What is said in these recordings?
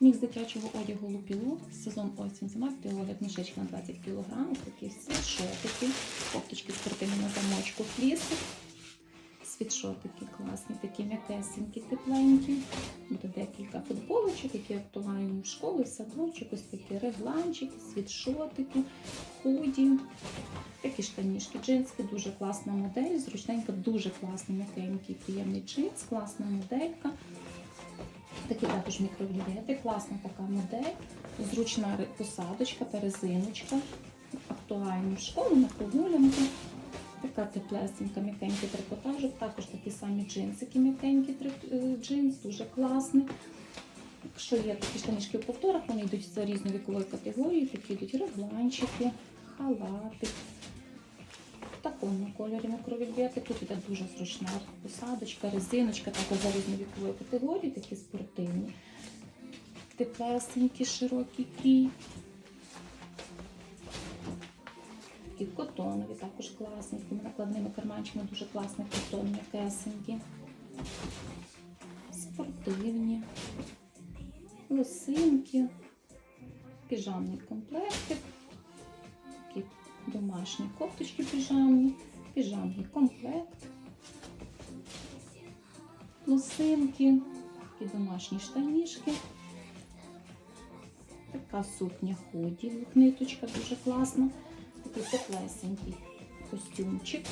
Мікс дитячого одягу лупілу, сезон осінь зима, підлогляд мішечки на 20 кг, такі світшотики, кофточки спортивні на замочку, флісик, світшотики класні, такі м'якесенькі, тепленькі. Буде декілька футболочок, які актуальні в школу, садочок, ось такі регланчики, світшотики, худі. Такі штанішки, джински, дуже класна модель, зручненька, дуже класний, м'якенький, приємний джинс, класна моделька. Такі також мікровідети, класна така модель, зручна посадочка та резиночка, актуальна в школу, на прогулянку. Така теплесенька, м'якенький трикотажик, також такі самі джинсики, м'якенький е, джинс, дуже класний. Якщо є такі штанішки в повторах, вони йдуть за різної вікової категорії, такі йдуть регланчики, халати. Такому кольорі мікровідбити. Тут іде дуже зручна посадочка, резиночка, також за вікової категорії, такі спортивні. Теплесенькі, широкий крій. Такі котонові, також класні, такими накладними карманчиками, дуже класний котон, м'якесенькі. Спортивні, лосинки, піжамний комплектик, домашні кофточки піжамні, піжамний комплект, лосинки, такі домашні штанішки. Така сукня ході, ниточка дуже класна. Такий теплесенький костюмчик.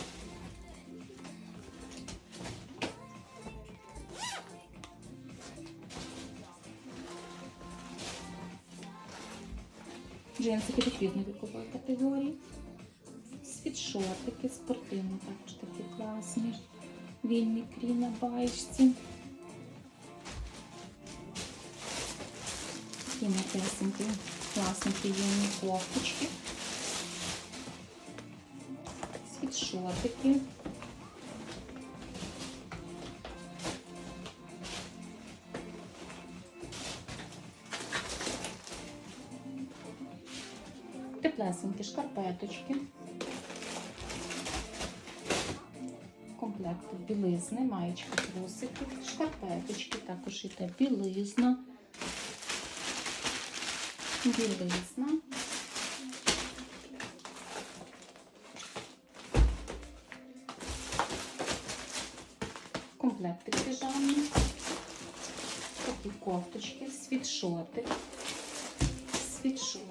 Джинсики від різної вікової категорії. Світшотики спортивні, також такі класні. Вільний крій на баєчці. Такі матесенькі, класні приємні кофточки. Світшотики. Теплесенькі шкарпеточки. Комплекти білизни, маєчка, трусики, шкарпеточки, також іде білизна. Білизна. Комплекти піжамні. Такі кофточки, світшотик, світшотики.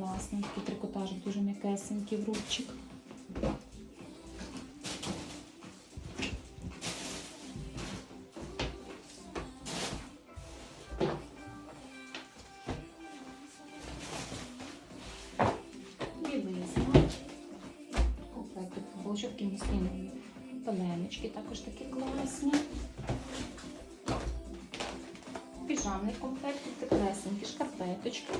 Класна, такий трикотажик, дуже м'якесенький в рубчик. Футболочки, міські пеленочки також такі класні. Піжамний комплект, теплесенькі шкарпеточки.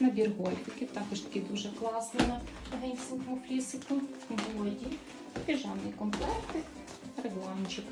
Набір гольфиків, також такий дуже класний на легенькому флісику. Боді, піжамний комплект, регланчик.